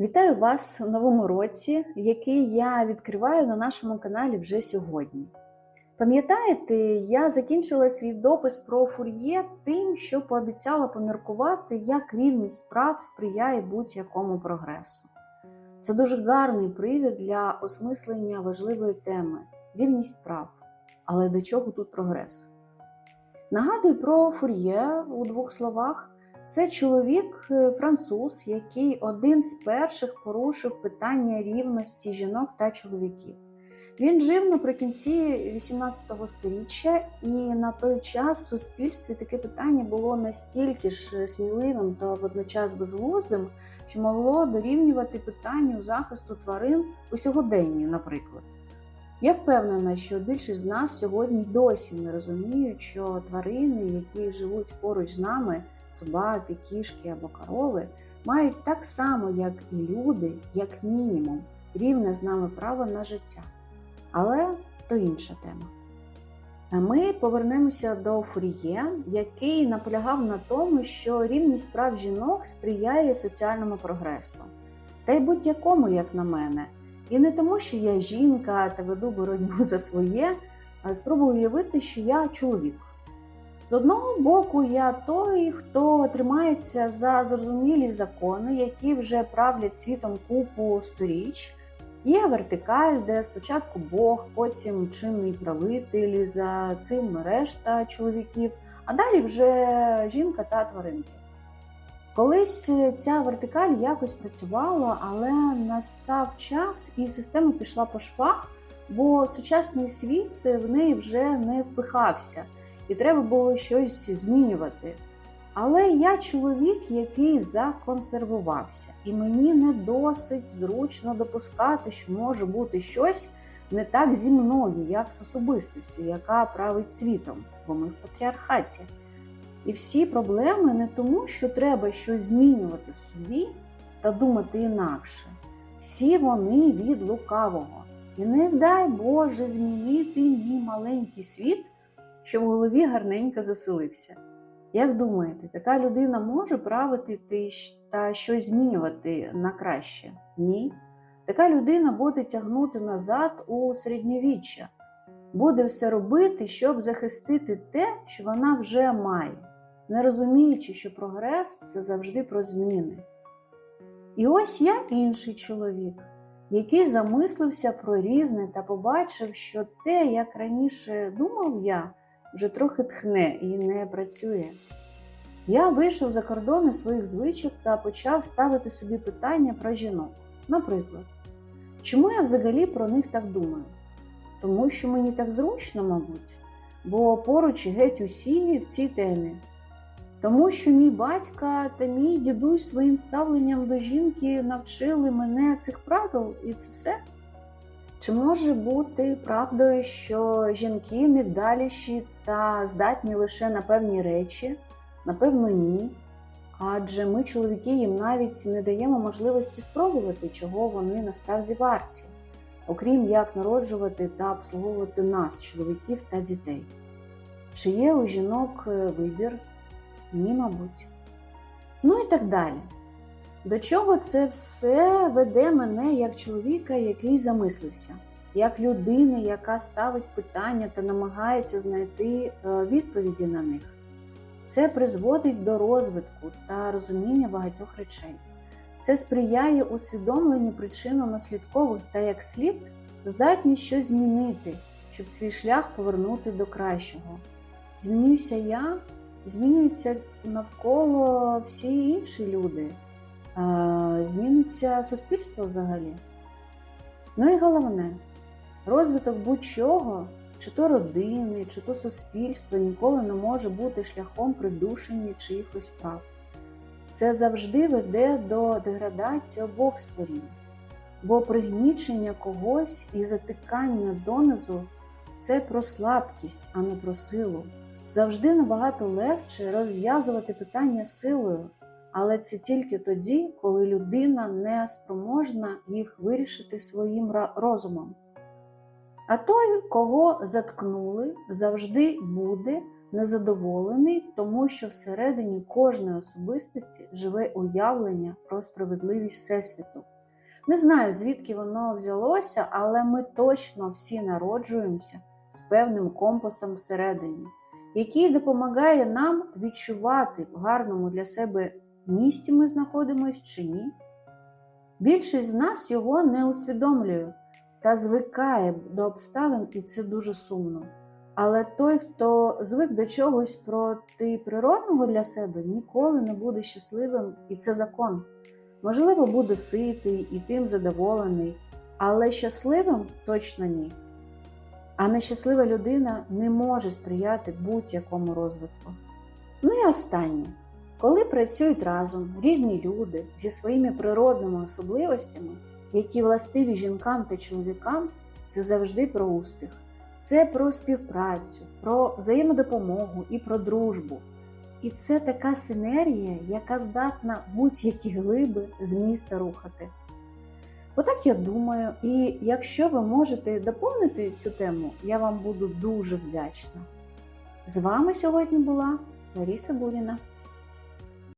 Вітаю вас у новому році, який я відкриваю на нашому каналі вже сьогодні. Пам'ятаєте, я закінчила свій допис про фур'є тим, що пообіцяла поміркувати, як рівність справ сприяє будь-якому прогресу. Це дуже гарний привід для осмислення важливої теми рівність прав. Але до чого тут прогрес? Нагадую про фур'є у двох словах. Це чоловік е, француз, який один з перших порушив питання рівності жінок та чоловіків. Він жив наприкінці 18 століття, і на той час в суспільстві таке питання було настільки ж сміливим та водночас безглуздим, що могло дорівнювати питанню захисту тварин у сьогоденні, наприклад. Я впевнена, що більшість з нас сьогодні досі не розуміють, що тварини, які живуть поруч з нами, собаки, кішки або корови, мають так само, як і люди, як мінімум, рівне з нами право на життя. Але то інша тема. А Ми повернемося до Фур'є, який наполягав на тому, що рівність прав жінок сприяє соціальному прогресу. Та й будь-якому, як на мене. І не тому, що я жінка та веду боротьбу за своє, а спробую уявити, що я чоловік. З одного боку, я той, хто тримається за зрозумілі закони, які вже правлять світом купу сторіч. Є вертикаль, де спочатку Бог, потім чинний правитель, за цим решта чоловіків, а далі вже жінка та тваринки. Колись ця вертикаль якось працювала, але настав час і система пішла по швах, бо сучасний світ в неї вже не впихався і треба було щось змінювати. Але я чоловік, який законсервувався, і мені не досить зручно допускати, що може бути щось не так зі мною, як з особистістю, яка править світом, бо ми в патріархаті. І всі проблеми не тому, що треба щось змінювати в собі та думати інакше. Всі вони від лукавого. І не дай Боже змінити мій маленький світ що в голові гарненько заселився. Як думаєте, така людина може правити та щось змінювати на краще? Ні. Така людина буде тягнути назад у середньовіччя, буде все робити, щоб захистити те, що вона вже має, не розуміючи, що прогрес це завжди про зміни. І ось я інший чоловік, який замислився про різне та побачив, що те, як раніше думав я, вже трохи тхне і не працює. Я вийшов за кордони своїх звичок та почав ставити собі питання про жінок. Наприклад, чому я взагалі про них так думаю? Тому що мені так зручно, мабуть, бо поруч геть усі в цій темі. Тому що мій батька та мій дідусь своїм ставленням до жінки навчили мене цих правил, і це все. Чи може бути правдою, що жінки невдаліші та здатні лише на певні речі? Напевно, ні. Адже ми, чоловіки, їм навіть не даємо можливості спробувати, чого вони насправді варті, окрім як народжувати та обслуговувати нас, чоловіків та дітей. Чи є у жінок е, вибір? Ні, мабуть. Ну і так далі. До чого це все веде мене як чоловіка, який замислився, як людини, яка ставить питання та намагається знайти е, відповіді на них. Це призводить до розвитку та розуміння багатьох речей. Це сприяє усвідомленню причинно-наслідкових та як слід здатність щось змінити, щоб свій шлях повернути до кращого. Змінююся я, змінюються навколо всі інші люди зміниться суспільство взагалі. Ну і головне, розвиток будь-чого, чи то родини, чи то суспільства ніколи не може бути шляхом придушення чиїхось прав. Це завжди веде до деградації обох сторін, бо пригнічення когось і затикання донизу це про слабкість, а не про силу. Завжди набагато легше розв'язувати питання силою, але це тільки тоді, коли людина не спроможна їх вирішити своїм розумом. А той, кого заткнули, завжди буде незадоволений, тому що всередині кожної особистості живе уявлення про справедливість Всесвіту. Не знаю, звідки воно взялося, але ми точно всі народжуємося з певним компасом всередині, який допомагає нам відчувати в гарному для себе місті ми знаходимося чи ні. Більшість з нас його не усвідомлює та звикає до обставин, і це дуже сумно. Але той, хто звик до чогось протиприродного для себе, ніколи не буде щасливим, і це закон. Можливо, буде ситий і тим задоволений, але щасливим точно ні. А нещаслива людина не може сприяти будь-якому розвитку. Ну і останнє. Коли працюють разом різні люди зі своїми природними особливостями, які властиві жінкам та чоловікам, це завжди про успіх. Це про співпрацю, про взаємодопомогу і про дружбу. І це така синергія, яка здатна будь-які глиби з міста рухати. Отак я думаю, і якщо ви можете доповнити цю тему, я вам буду дуже вдячна. З вами сьогодні була Лариса Буріна.